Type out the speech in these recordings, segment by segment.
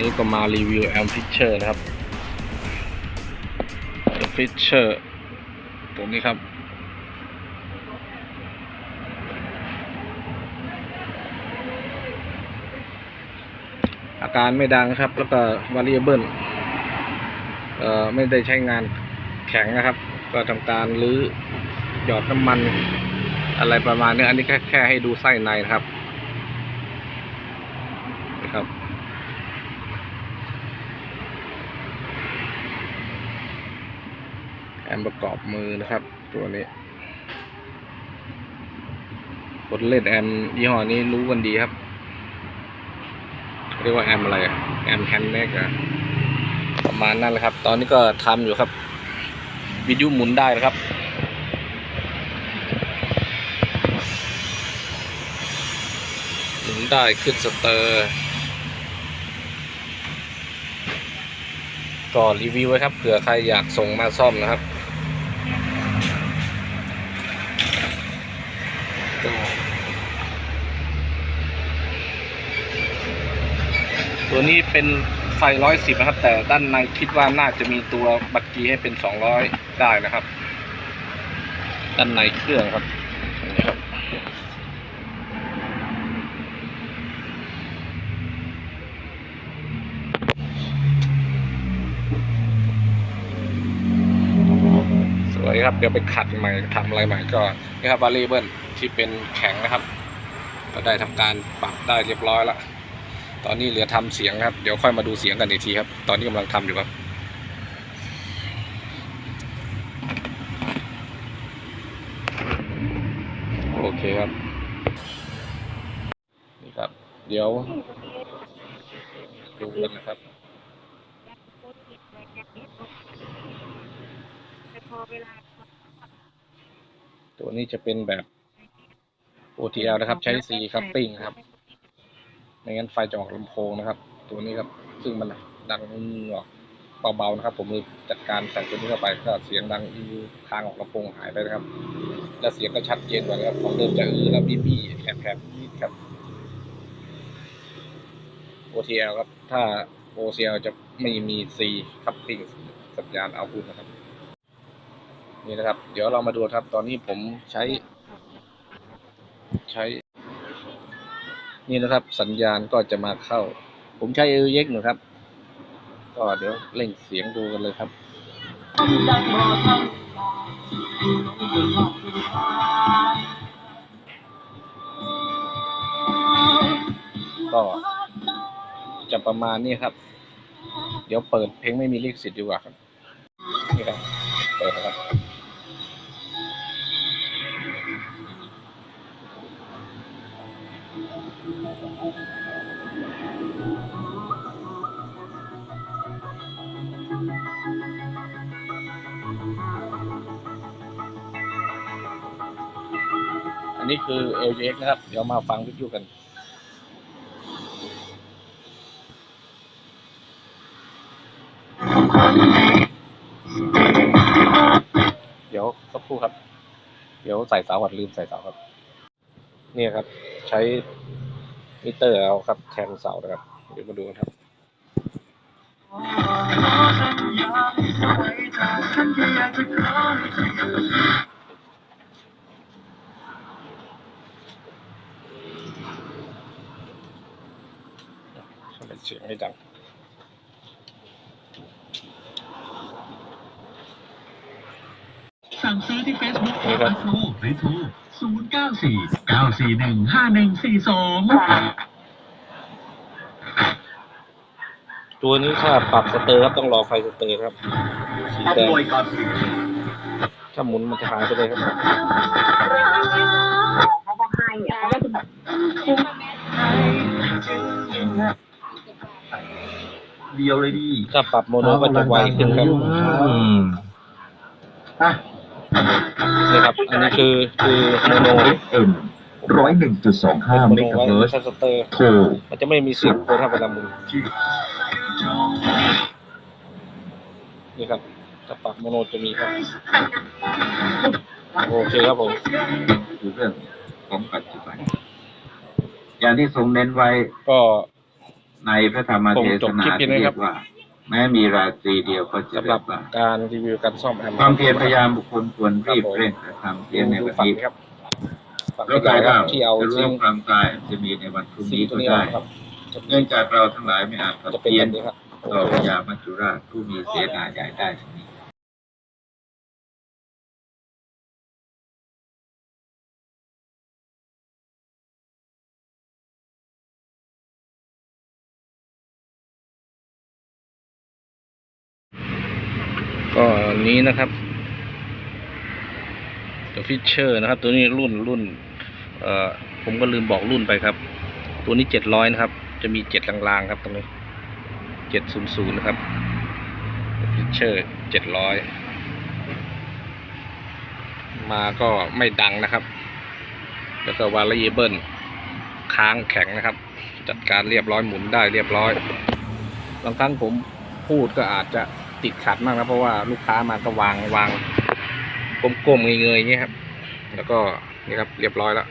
นี้ก็มารีวิวแอมฟิชเชอร์นะครับฟิชเชอร์ตัวนี้ครับ อาการไม่ดังครับ แล้วก็ variable เอ่อไม่ได้ใช้งานแข็งนะครับ ก็ทำการรื้อหยอดน้ำมันอะไรประมาณนี้อันนี้แค่แค่ให้ดูไส้ในนะครับนะครับ อมประกอบมือนะครับ ตัวนี้คนเล่นแอมยี่ห้อนี้รู้กันดีครับ เรียกว่าแอมอะไรอะแอมแฮนด์แม็กอะประมาณนั้นแหละครับ ตอนนี้ก็ทำอยู่ครับ วิทยุหมุนได้นะครับหมุนได้ขึ้นสเตอร์ก็รีวิวไว้ครับเผื่อใครอยากส่งมาซ่อมนะครับก็ ตัวนี้เป็นไฟร้อยสิบนะครับ แต่ด้านในคิดว่าน่าจะมีตัวบัตรกีให้เป็นสองร้อยได้นะครับ ด้านในเครื่องครับนี้ครับสวยครับเดี๋ยวไปขัดใหม่ทำอะไรใหม่ก็นี่ครับวารีเบิลที่เป็นแข็งนะครับ ก็ได้ทำการปรับได้เรียบร้อยแล้ว ตอนนี้เหลือทำเสียงครับ เดี๋ยวค่อยมาดูเสียงกันอีกทีครับ ตอนนี้กำลังทำอยู่ครับโอเคครับ นี่ครับ เดี๋ยวดูกันนะครับตัวนี้จะเป็นแบบ OTL นะครับ ใช้ C coupling นะครับ ไม่งั้นไฟจะออกลำโพงนะครับ ตัวนี้ครับซึ่งมันดังออกเบาๆนะครับ ผมเลยจัดการใส่ตัวนี้เข้าไปก็เสียงดังอื้อทางออกลำโพงหายไปนะครับ และเสียงก็ชัดเจนกว่านะครับของเดิมจะอื้อแล้วบี้บี้แผลบๆนิดครับ OTL ครับ ถ้า OCL จะไม่มี C coupling สัญญาณเอาพุทนะครับ นี่นะครับ เดี๋ยวเรามาดูครับ ตอนนี้ผมใช้ ใช้ นี่นะครับ สัญญาณก็จะมาเข้า ผมใช้เอเย็กหนูครับ ก็เดี๋ยวเล่งเสียงดูกันเลยครับก็จะประมาณนี้ครับ เดี๋ยวเปิดเพลงไม่มีลิขสิทธิ์ดีกว่าครับ นี่ครับ เปิดนะครับ นี้คือ LJX นะครับ เดี๋ยวมาฟังวิทยุกันเดี๋ยวสักครู่ครับ เดี๋ยวใส่เสาก่อนลืมใส่เสาครับ เนี่ยครับ ใช้มิเตอร์เอาครับแทนเสานะครับ เดี๋ยวมาดูกันครับทำไมเสี ยงไม่ดังสั่งซื้อที่ Facebook นี่ครับครูหรือโทร094 941 5142 ตัวนี้ถ้าปรับสเตอร์ครับต้องรอไฟสเตอร์ครับสีแดงขโมยก่อนถ้าหมุนมันจะหายไปเลยครับ เขาก็ให้อะเขาก็จะแบบ เดียวเลยดีถ้าปรับโมโนก็จะไวขึ้นครับอะนี่ครับ อันนี้คือคือโมโนเอ็มร้อยหนึ่งจุดสองห้าโมเมโนกะไว้เฮิร์ตถ้าสเตอร์โทรมันจะไม่มีเสียงโคถ้าเวลาหมุนที่นี่ครับถ้าปรับโมโนจะมีครับ โอเคครับผมคือเรื่องของปัจจุบันอย่างที่ทรงเน้นไว้ก็ ในพระธรรมเทศนาที่เรียกว่า แม้มีราตรีเดียวก็จะสำหเรีรัยบกว่าการรีวิวการซ่อมแอมความเพียรพยายามบุคคลควรรีบเร่งกระทำเพียรในวันฝั่งนี้นี้ครับฝั่งแล้วนี้กายครัว่าบที่เอาจะรู้ซิงความตายจะมีในวันพรุ่งสีนี้ตัวก็นี้ได้ครับเนื่องจากเราทั้งหลายไม่อาจจะเป็นเพียแบรบนี้ครับต่อพญามัจจุราชผู้มีเสนาใหญ่ได้ทั้งนี้ ก็นี้นะครับ The Fisher นะครับ ตัวนี้รุ่นรุ่นเอ่อผมก็ลืมบอกรุ่นไปครับ ตัวนี้เจ็ดร้อยนะครับ จะมีเจ็ดลางๆครับตรงนี้เจ็ดศูนย์ศูนย์นะครับ The Fisher เจ็ดร้อยมาก็ไม่ดังนะครับ แล้วก็ variable ค้างแข็งนะครับ จัดการเรียบร้อยหมุนได้เรียบร้อย บางครั้งผมพูดก็อาจจะ ติดขัดมากนะเพราะว่าลูกค้ามาก็วางวางก้มๆเงยๆอย่างเงี้ยครับ แล้วก็นี่ครับเรียบร้อยแล้ว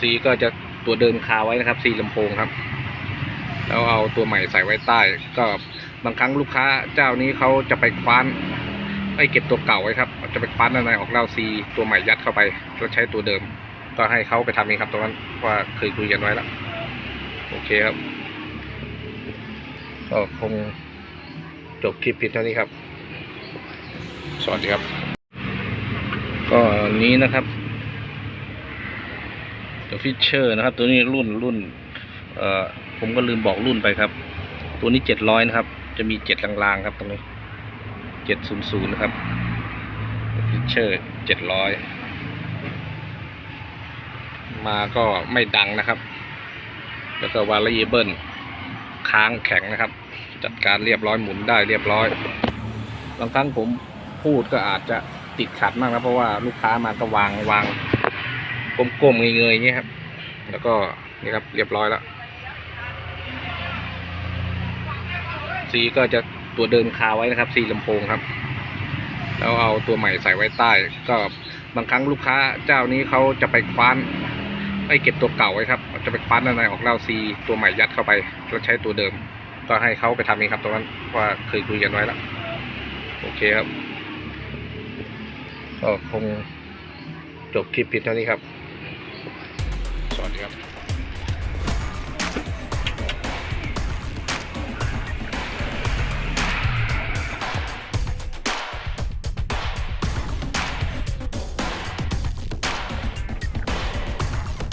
สีก็จะตัวเดิมคาไว้นะครับ สีลำโพงครับ แล้วเอาตัวใหม่ใส่ไว้ใต้ ก็บางครั้งลูกค้าเจ้านี้เขาจะไปคว้านไอ้เก็บตัวเก่าไว้ครับ จะไปคว้านอะไรออกเล่าซีตัวใหม่ยัดเข้าไปแล้วใช้ตัวเดิม ก็ให้เขาไปทำเองครับตรงนั้นว่าเคยคุยกันไว้แล้ว โอเคครับ ก็คงจบคลิปเพียงเท่านี้ครับ สวัสดีครับ ก็นี้นะครับ The Fisher นะครับ ตัวนี้รุ่นรุ่น เอ่อ ผมก็ลืมบอกรุ่นไปครับ ตัวนี้เจ็ดร้อยนะครับ จะมีเจ็ดลางๆครับตรงนี้เจ็ดศูนย์ศูนย์นะครับ The Fisher เจ็ดร้อยมาก็ไม่ดังนะครับ แล้วก็ variable ค้างแข็งนะครับ จัดการเรียบร้อยหมุนได้เรียบร้อยบางครั้งผมพูดก็อาจจะติดขัดมากนะเพราะว่าลูกค้ามาก็วางวางก้มๆเงยๆอย่างเงี้ยครับ แล้วก็นี่ครับเรียบร้อยแล้วสีก็จะตัวเดิมคาไว้นะครับสีลำโพงครับ แล้วเอาตัวใหม่ใส่ไว้ใต้ ก็บางครั้งลูกค้าเจ้านี้เขาจะไปคว้าน ไอ้เก็บตัวเก่าไว้ครับจะไปปั้นอะไรออกเล่าซีตัวใหม่ยัดเข้าไปแล้วใช้ตัวเดิม ก็ให้เขาไปทำเองครับตรงนั้นว่าเคยคุยกันไว้แล้วโอเคครับ ก็คงจบคลิปเพียงเท่านี้ครับ สวัสดีครับ